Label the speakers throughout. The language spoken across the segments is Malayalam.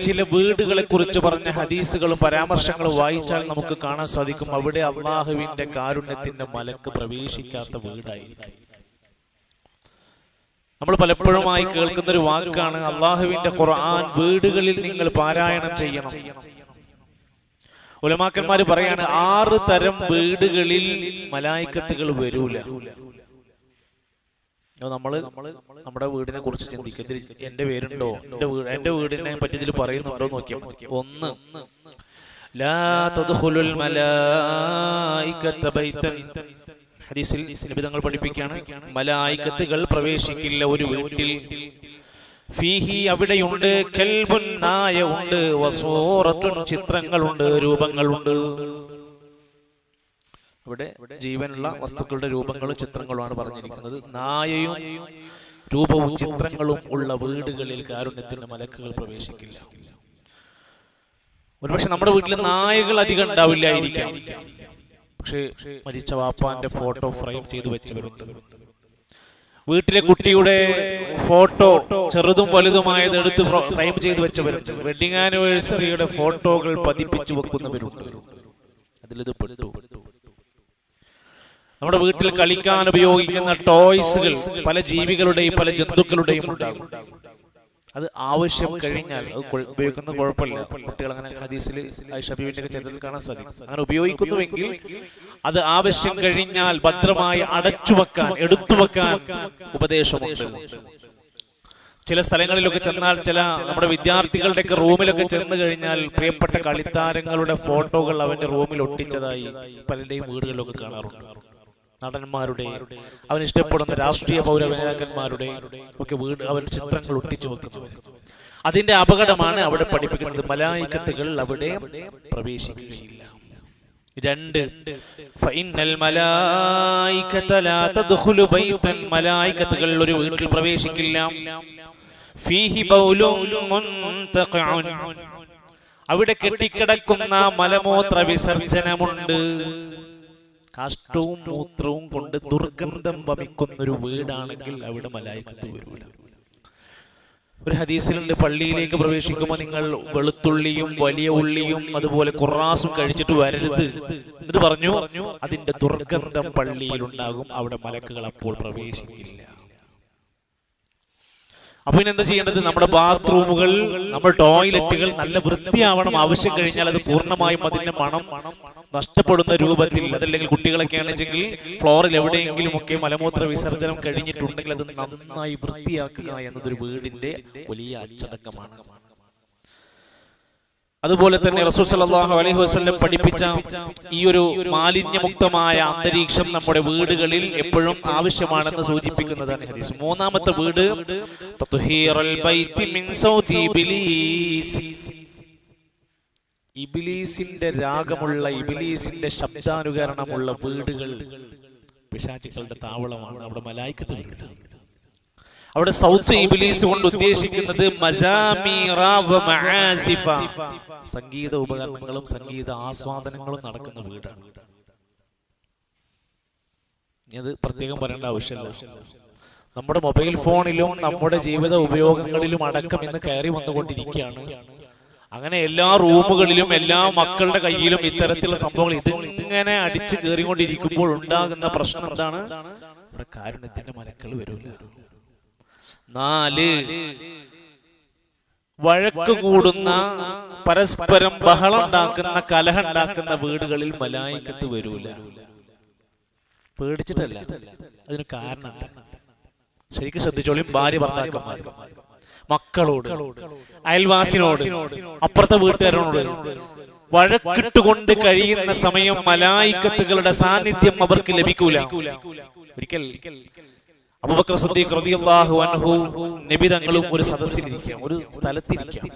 Speaker 1: ചില വീടുകളെ കുറിച്ച് പറഞ്ഞ ഹദീസുകളും പരാമർശങ്ങളും വായിച്ചാൽ നമുക്ക് കാണാൻ സാധിക്കും. അവിടെ അള്ളാഹുവിന്റെ കാരുണ്യത്തിന്റെ മലക്ക് പ്രവേശിക്കാത്ത വീടായിരിക്കും. നമ്മൾ പലപ്പോഴുമായി കേൾക്കുന്ന ഒരു വാക്കാണ് അള്ളാഹുവിന്റെ ഖുർആൻ വീടുകളിൽ നിങ്ങൾ പാരായണം ചെയ്യണം. ഉലമാക്കന്മാര് പറയാണ് ആറ് തരം വീടുകളിൽ മലായിക്കത്തുകൾ വരൂല. നമ്മൾ നമ്മുടെ വീടിനെ കുറിച്ച് ചിന്തിക്കുക എന്റെ പേരുണ്ടോ? എന്റെ വീട് എന്റെ വീടിനെ പറ്റി ഇതിൽ പറയുന്നുണ്ടോ നോക്കിയാൽ മതി. ഒന്ന്. ഹദീസിൽ നബി തങ്ങൾ പഠിപ്പിക്കുകയാണ് മലായികത്തുകൾ പ്രവേശിക്കില്ല ഒരു വീട്ടിൽ. ഫീഹി അവിടെയുണ്ട് കെൽബുൻ നായ ഉണ്ട് വസൂറത്തുൻ ചിത്രങ്ങളുണ്ട് രൂപങ്ങളുണ്ട്. ഇവിടെ ജീവനുള്ള വസ്തുക്കളുടെ രൂപങ്ങളും ചിത്രങ്ങളുമാണ് പറഞ്ഞിരിക്കുന്നത്. നായയും രൂപവും ചിത്രങ്ങളും ഉള്ള വീടുകളിൽ കാരുണ്യത്തിന്റെ മലക്കുകൾ പ്രവേശിക്കില്ല. ഒരുപക്ഷെ നമ്മുടെ വീട്ടിൽ നായകൾ അധികം ഉണ്ടാവില്ലായിരിക്കാം. പക്ഷേ മരിച്ച വാപ്പാന്റെ ഫോട്ടോ ഫ്രെയിം ചെയ്തു വെച്ചവരുണ്ട്. വീട്ടിലെ കുട്ടിയുടെ ഫോട്ടോ ചെറുതും വലുതുമായത് എടുത്ത് ഫ്രെയിം ചെയ്തു വെച്ചവരുണ്ട്. വെഡിങ് ആനിവേഴ്സറിയുടെ ഫോട്ടോകൾ പതിപ്പിച്ചു വെക്കുന്നവരുണ്ട്. അതിലിത് പെട്ടു. നമ്മുടെ വീട്ടിൽ കളിക്കാൻ ഉപയോഗിക്കുന്ന ടോയ്സുകൾ പല ജീവികളുടെയും പല ജന്തുക്കളുടെയും ഉണ്ടാകും. അത് ആവശ്യം കഴിഞ്ഞാൽ അത് ഉപയോഗിക്കുന്ന കുഴപ്പമില്ല. കുട്ടികൾ അങ്ങനെ ഹദീസിൽ ഷബീബിന്റെ ചരിത്രത്തിൽ കാണാൻ സാധിക്കും. അങ്ങനെ ഉപയോഗിക്കുന്നുവെങ്കിൽ അത് ആവശ്യം കഴിഞ്ഞാൽ ഭദ്രമായി അടച്ചു വെക്കാൻ എടുത്തു വെക്കാൻ ഉപദേശമുണ്ട്. ചില സ്ഥലങ്ങളിലൊക്കെ ചെന്നാൽ ചില നമ്മുടെ വിദ്യാർത്ഥികളുടെ ഒക്കെ റൂമിലൊക്കെ ചെന്ന് കഴിഞ്ഞാൽ പ്രിയപ്പെട്ട കളിത്താരങ്ങളുടെ ഫോട്ടോകൾ അവന്റെ റൂമിൽ ഒട്ടിച്ചതായി പലരുടെയും വീടുകളിലൊക്കെ കാണാറുണ്ട്. നടന്മാരുടെ അവൻ ഇഷ്ടപ്പെടുന്ന രാഷ്ട്രീയ പൗര നേതാക്കന്മാരുടെ ഒക്കെ വീട് അവൻ ചിത്രങ്ങൾ ഒട്ടിച്ചു വെക്കുന്നു. അതിന്റെ അപകടമാണ് അവിടെ പഠിപ്പിക്കുന്നത്. മലായിക്കത്തുകൾ അവിടെ പ്രവേശിക്കുകയില്ല. രണ്ട്. മലായിക്കത്തുകൾ ഒരു വീട്ടിൽ പ്രവേശിക്കില്ല. അവിടെ കെട്ടിക്കിടക്കുന്ന മലമൂത്ര വിസർജനമുണ്ട്. കാഷ്ടവും മൂത്രവും കൊണ്ട് ദുർഗന്ധം വമിക്കുന്ന ഒരു വീടാണെങ്കിൽ അവിടെ മലായിക്കത്ത് വരൂല. ഒരു ഹദീസിലുണ്ട് പള്ളിയിലേക്ക് പ്രവേശിക്കുമ്പോൾ നിങ്ങൾ വെളുത്തുള്ളിയും വലിയ ഉള്ളിയും അതുപോലെ കുറാസും കഴിച്ചിട്ട് വരരുത്. എന്നിട്ട് പറഞ്ഞു അതിന്റെ ദുർഗന്ധം പള്ളിയിൽ ഉണ്ടാകും അവിടെ മലക്കുകൾ അപ്പോൾ പ്രവേശിക്കില്ല. അപ്പൊ ഇനി എന്താ ചെയ്യേണ്ടത്? നമ്മുടെ ബാത്റൂമുകൾ നമ്മുടെ ടോയ്ലറ്റുകൾ നല്ല വൃത്തിയാവണം. ആവശ്യം കഴിഞ്ഞാൽ അത് പൂർണമായും അതിന്റെ മണം നഷ്ടപ്പെടുന്ന രൂപത്തിൽ അതല്ലെങ്കിൽ കുട്ടികളൊക്കെ ആണെങ്കിൽ ഫ്ലോറിൽ എവിടെയെങ്കിലും ഒക്കെ മലമൂത്ര വിസർജനം കഴിഞ്ഞിട്ടുണ്ടെങ്കിൽ അത് നന്നായി വൃത്തിയാക്കുക എന്നതൊരു വീടിന്റെ വലിയ അച്ചടക്കമാണ്. അതുപോലെ തന്നെ റസൂൽ സല്ലല്ലാഹു അലൈഹി വസല്ലം പഠിപ്പിച്ച ഈ ഒരു മാലിന്യമുക്തമായ അന്തരീക്ഷം നമ്മുടെ വീടുകളിൽ എപ്പോഴും ആവശ്യമാണെന്ന് സൂചിപ്പിക്കുന്നതാണ് ഹദീസ്. മൂന്നാമത്തെ വീട് ഇബിലീസിന്റെ രാഗമുള്ള ഇബിലീസിന്റെ ശബ്ദാനുകരണമുള്ള വീടുകൾ പിശാചുക്കളുടെ താവളമാണ്. അവിടെ മലായിക്കത്ത് വരില്ല അവിടെ സൗത്ത് ഇബിലീസ് കൊണ്ട് ഉദ്ദേശിക്കുന്നത്. സംഗീത ഉപകരണങ്ങളും സംഗീത ആസ്വാദനങ്ങളും നടക്കുന്ന വീടാണ്. അത് പ്രത്യേകം പറയേണ്ട ആവശ്യമില്ല. നമ്മുടെ മൊബൈൽ ഫോണിലും നമ്മുടെ ജീവിത ഉപയോഗങ്ങളിലും അടക്കം ഇന്ന് കയറി വന്നുകൊണ്ടിരിക്കുകയാണ്. അങ്ങനെ എല്ലാ റൂമുകളിലും എല്ലാ മക്കളുടെ കയ്യിലും ഇത്തരത്തിലുള്ള സംഭവങ്ങൾ ഇതിങ്ങനെ അടിച്ചു കയറിക്കൊണ്ടിരിക്കുമ്പോൾ ഉണ്ടാകുന്ന പ്രശ്നം എന്താണ്? ഇവിടെ കാരുണ്യത്തിന്റെ മലക്കൾ വരൂല. നാല്. വഴക്ക് കൂടുന്ന പരസ്പരം ബഹളം ഉണ്ടാക്കുന്ന കലഹ ഉണ്ടാക്കുന്ന വീടുകളിൽ മലായിക്കത്ത് വരൂല. പേടിച്ചിട്ടല്ല. അതിന് കാരണം ശരിക്കും ശ്രദ്ധിച്ചോളിയും ഭാര്യ ഭർത്താക്കന്മാർ മക്കളോട് അയൽവാസിനോട് അപ്പുറത്തെ വീട്ടുകാരോട് വഴക്കിട്ടുകൊണ്ട് കഴിയുന്ന സമയം മലായിക്കത്തുകളുടെ സാന്നിധ്യം അവർക്ക് ലഭിക്കൂല. ഒരിക്കൽ അബൂബക്കർ സിദ്ദീഖ് റളിയല്ലാഹു അൻഹു നബി തങ്ങളും ഒരു സദസ്സിലിരിക്കാം ഒരു സ്ഥലത്തിരിക്കാം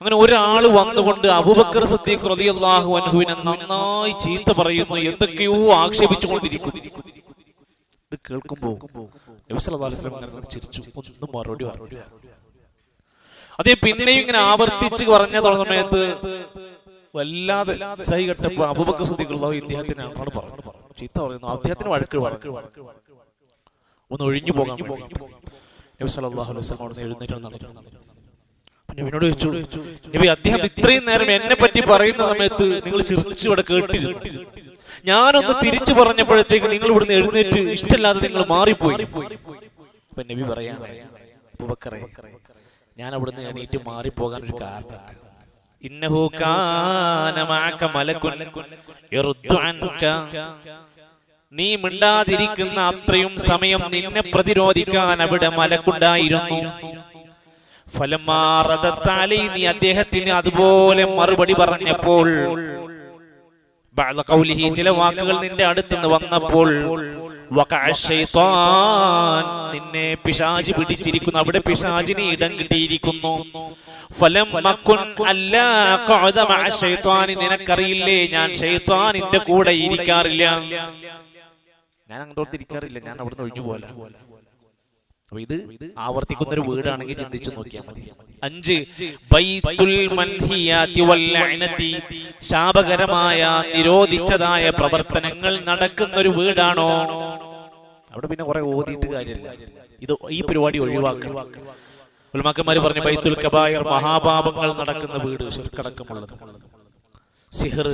Speaker 1: അങ്ങനെ ഒരാൾ വന്നുകൊണ്ട് അബൂബക്കർ സിദ്ദീഖ് റളിയല്ലാഹു അൻഹുവിനെ നന്നായി ചീത്ത പറയുന്നു എന്തൊക്കെയോ ആക്ഷേപിച്ചുകൊണ്ടിരിക്കുന്നു. ഇത് കേൾക്കുമ്പോ നബി സല്ലല്ലാഹു അലൈഹി വസല്ലം ചിരിച്ചു ഒന്നും മറുപടി പറഞ്ഞു അതേ പിന്നെയും ഇങ്ങനെ ആവർത്തിച്ച് പറഞ്ഞ സമയത്ത് വല്ലാതെ സഹി കെട്ടപ്പോ അബൂബക്കർ സിദ്ദീഖ് റളിയല്ലാഹു ഇദ്ദേഹത്തിന് അങ്ങോട്ട് പറഞ്ഞു ചീത്ത പറയുന്നു അദ്ദേഹത്തിന് വഴക്ക് പറഞ്ഞു ഒന്ന് ഒഴിഞ്ഞു പോകാൻ നബി സല്ലല്ലാഹു അലൈഹി വസല്ലം എഴുന്നേറ്റ് നബിനോട് ചോദിച്ചു നബി അദ്ദേഹം ഇത്രയും നേരം എന്നെ പറ്റി പറയുന്ന സമയത്ത് നിങ്ങൾ ചിരിച്ചു ഇവിടെ കേട്ടിരുന്നു. ഞാനൊന്ന് തിരിച്ചു പറഞ്ഞപ്പോഴത്തേക്ക് നിങ്ങൾ ഇവിടുന്ന് എഴുന്നേറ്റ് ഇഷ്ടമില്ലാതെ നിങ്ങൾ മാറിപ്പോയി. അപ്പൊ നബി പറയാണ് ഞാൻ അവിടുന്ന് എണീറ്റ് മാറിപ്പോകാൻ ഒരു കാരണം ഇന്നഹു കാന മലക്കുൻ നീ മിണ്ടാതിരിക്കുന്ന അത്രയും സമയം നിന്നെ പ്രതിരോധിക്കാൻ അവിടെ മലക്കുണ്ടായിരുന്നു. ഫലമാറതത്താലേ നീ അദ്ദേഹത്തിന് അതുപോലെ മറുപടി പറഞ്ഞപ്പോൾ ചില വാക്കുകൾ നിന്റെ അടുത്തുനിന്ന് വന്നപ്പോൾ നിന്നെ പിശാജ് പിടിച്ചിരിക്കുന്നു. അവിടെ പിശാജിന് ഇടം കിട്ടിയിരിക്കുന്നു. ഫലം നിനക്കറിയില്ലേ ഞാൻ ശൈത്താനിന്റെ കൂടെ ഇരിക്കാറില്ല. ഞാൻ അങ്ങോട്ട് തിരിക്കാറില്ല ഞാൻ അവിടുന്ന് ഒഴിഞ്ഞു പോലെ അപ്പൊ ഇത് ആവർത്തിക്കുന്ന ഒരു വീടാണെങ്കിൽ ചിന്തിച്ചു നോക്കിയാൽ മതി. അഞ്ച് ബൈത്തുൽ മൻഹിയാതി വൽ ലഅനതി ശാപകരമായ നിരോധിച്ചതായ പ്രവർത്തനങ്ങൾ നടക്കുന്ന ഒരു വീടാണോ? അവിടെ പിന്നെ കുറെ ഓതിയിട്ട് കാര്യമില്ല. ഇത് ഈ പരിപാടി ഒഴിവാക്കണം. ഉൽമാക്കന്മാര് പറഞ്ഞു ബൈത്തുൽ കബായർ മഹാപാപങ്ങൾ നടക്കുന്ന വീട് ശിർക്കടക്കമുള്ളത്. സിഹർ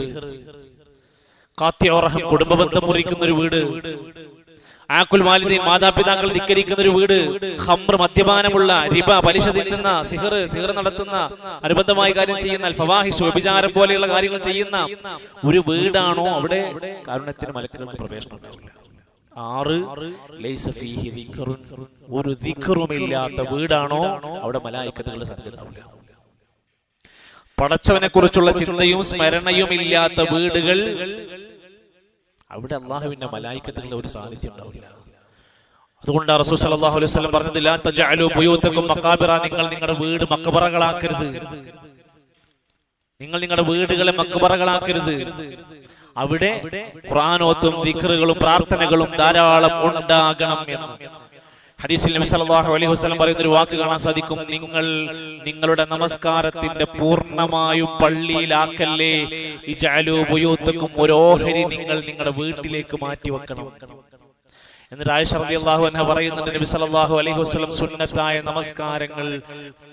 Speaker 1: കാത്യോറഹം കുടുംബബന്ധം മുറിക്കുന്ന ഒരു വീട്. ആക്കുൽ മാലിനി മാതാപിതാക്കൾ ധിക്കരിക്കുന്ന ഒരു വീട്. ഹംർ മദ്യപാനമുള്ള റിബ പലിശ തിന്നുന്ന സിഹർ സിഹർ നടത്തുന്ന അനുബന്ധമായ കാര്യം ചെയ്യുന്ന ഫവാഹിഷ് വ്യഭിചാരം പോലെയുള്ള കാര്യങ്ങൾ ചെയ്യുന്ന ഒരു വീടാണോ അവിടെ? കാരുണ്യത്തിന് മലക്കുകൾക്ക് പ്രവേശനം ആറ്. ഒരു ദിക്റുമില്ലാത്ത വീടാണോ അവിടെ മലായിക്കത്തുകൾ സഞ്ചരിക്കില്ല പടച്ചവനെ കുറിച്ചുള്ള ചിന്തയും സ്മരണയും ഇല്ലാത്ത വീടുകൾ അവിടെ അള്ളാഹുവിന്റെ മലായിക്കത്തുകളുടെ ഒരു സാന്നിധ്യം ഉണ്ടാവില്ല. അതുകൊണ്ട് റസൂൽ സല്ലല്ലാഹു അലൈഹി വസല്ലം പറഞ്ഞത് ലാ തജഅലു ബുയൂതകും മഖാബിറ. നിങ്ങൾ നിങ്ങളുടെ വീട് മക്ബറകളാക്കരുത് നിങ്ങൾ നിങ്ങളുടെ വീടുകളെ മക്ബറകളാക്കരുത് അവിടെ ഖുർആനോത്തും ദിക്റുകളും പ്രാർത്ഥനകളും ധാരാളം ഉണ്ടാകണം എന്ന്. ഹദീസിൽ നബി സല്ലല്ലാഹു അലൈഹി വസല്ലം പറയുന്ന ഒരു വാക്ക് കാണാൻ സാധിക്കും. നിങ്ങൾ നിങ്ങളുടെ നമസ്കാരത്തിന്റെ പൂർണമായും പള്ളിയിലാക്കല്ലേ? ഇജഅലു ഒരു ഓഹരി നിങ്ങൾ നിങ്ങളുടെ വീട്ടിലേക്ക് മാറ്റി വെക്കണം. എന്നിട്ട് ആയിഷ റളിയല്ലാഹു അൻഹ പറയുന്നുണ്ട് നബി സല്ലല്ലാഹു അലൈഹി വസല്ലം സുന്നത്തായ നമസ്കാരങ്ങൾ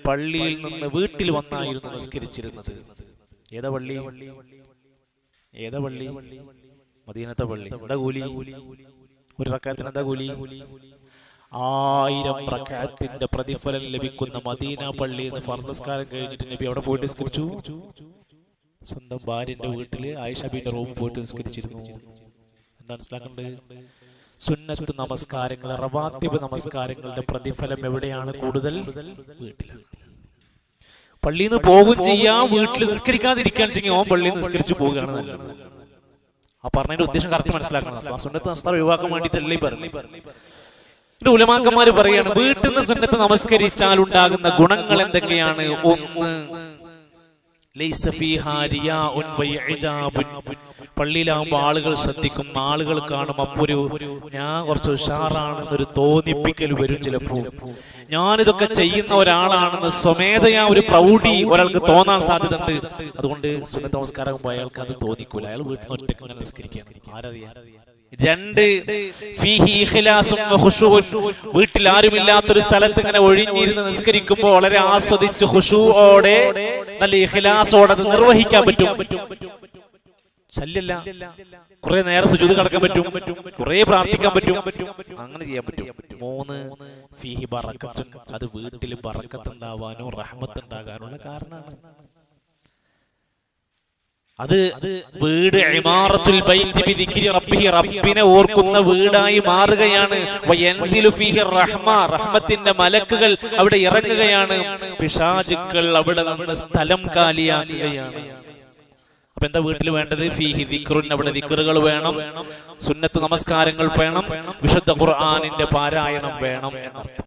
Speaker 1: പള്ളിയിൽ നിന്ന് വീട്ടിൽ വന്നായിരുന്നു നമസ്കരിച്ചിരുന്നത് ഏതാ പള്ളി? ഏതാ പള്ളി? മദീനത്തെ പള്ളി. എന്താ കൂലി? ഒരു റക്കാത്തിന് എന്താ കൂലി? ആയിരം പ്രഖ്യാത്തിന്റെ പ്രതിഫലം ലഭിക്കുന്ന മദീന പള്ളി എന്ന് ഫർദസ്കാരം കഴിഞ്ഞിട്ട് നബി അവിടെ പോയിട്ട് നിസ്കരിച്ചു. സ്വന്തം ഭാര്യന്റെ വീട്ടിൽ ആയിഷബിന്റെ റൂമിൽ പോയിട്ട് നിസ്കരിച്ചിരുന്നു. എന്താ മനസ്സിലാക്കേണ്ടത് സുന്നത്ത് നമസ്കാരങ്ങൾ റവാത്തിബ് നമസ്കാരങ്ങളുടെ പ്രതിഫലം എവിടെയാണ് കൂടുതൽ? വീട്ടിലാണ്. പള്ളിയിൽ നിന്ന് പോകും ചെയ്യാം വീട്ടിൽ നിസ്കരിക്കാതിരിക്കാൻ ചെയ്യും. ഓൻ പള്ളിയിൽ നിസ്കരിച്ചു പോവുകയാണ് ആ പറഞ്ഞതിന്റെ ഉദ്ദേശം കറക്റ്റ് മനസ്സിലാക്കണം. സുന്നത്ത് നമസ്കാരം ഒഴിവാക്കാൻ വേണ്ടിയിട്ടല്ലേ ഈ പറഞ്ഞു ഇത് ഉലമാക്കന്മാര് പറയാണ് വീട്ടിൽ നിന്ന് സുന്നത്ത് നമസ്കരിച്ചാൽ ഉണ്ടാകുന്ന ഗുണങ്ങൾ എന്തൊക്കെയാണ്? ഒന്ന്. പള്ളിയിലാവുമ്പോ ആളുകൾ ശ്രദ്ധിക്കും ആളുകൾ കാണും അപ്പൊരു ഞാൻ കുറച്ച് ഉഷാറാണെന്നൊരു തോന്നിപ്പിക്കൽ വരും ചിലപ്പോ. ഞാനിതൊക്കെ ചെയ്യുന്ന ഒരാളാണെന്ന് സ്വമേധയാ ഒരു പ്രൗഢി ഒരാൾക്ക് തോന്നാൻ സാധ്യതയുണ്ട്. അതുകൊണ്ട് സുന്നത്ത് നമസ്കാരം പോയ അയാൾക്ക് അത് തോന്നിക്കൂല. അയാൾ വീട്ടിൽ നിന്ന് ഒറ്റയ്ക്ക് നമസ്കരിക്കാൻ നിസ്കരിക്കാൻ ആരറിയാം? രണ്ട്. വീട്ടിൽ ആരുമില്ലാത്തൊരു സ്ഥലത്ത് ഇങ്ങനെ ഒഴിഞ്ഞിരുന്ന് നിസ്കരിക്കുമ്പോൾ വളരെ ആസ്വദിച്ച് ഹുഷുവോടെ നല്ല ഇഖ്ലാസോടെ അത് നിർവഹിക്കാൻ പറ്റും. ശല്യല്ല. കുറെ നേരം സുജൂദ് കടക്കാൻ പറ്റും. കുറെ പ്രാർത്ഥിക്കാൻ പറ്റും. അങ്ങനെ ചെയ്യാൻ പറ്റും. മൂന്ന് ഫീഹി ബറക്കത്തും അത് വീട്ടിൽ ബറക്കത്തുണ്ടാവാനോ റഹ്മത്ത് ഉണ്ടാകാനുള്ള കാരണമാണ്. അത് വീട് ഇമാറത്തുൽ റബ്ബിനെ ഓർക്കുന്ന വീടായി മാറുകയാണ്. റഹ്മ റഹ്മത്തിന്റെ മലക്കുകൾ അവിടെ ഇറങ്ങുകയാണ്. പിശാചുക്കൾ അവിടെ നിന്ന് സ്ഥലം കാലിയാക്കുകയാണ്. അപ്പൊ എന്താ വീട്ടിൽ വേണ്ടത്? ഫിഹി ദിക്റുൻ അവിടെ ദിക്റുകൾ വേണം. സുന്നത്ത് നമസ്കാരങ്ങൾ വേണം. വിശുദ്ധ ഖുർആാനിന്റെ പാരായണം വേണം എന്നർത്ഥം.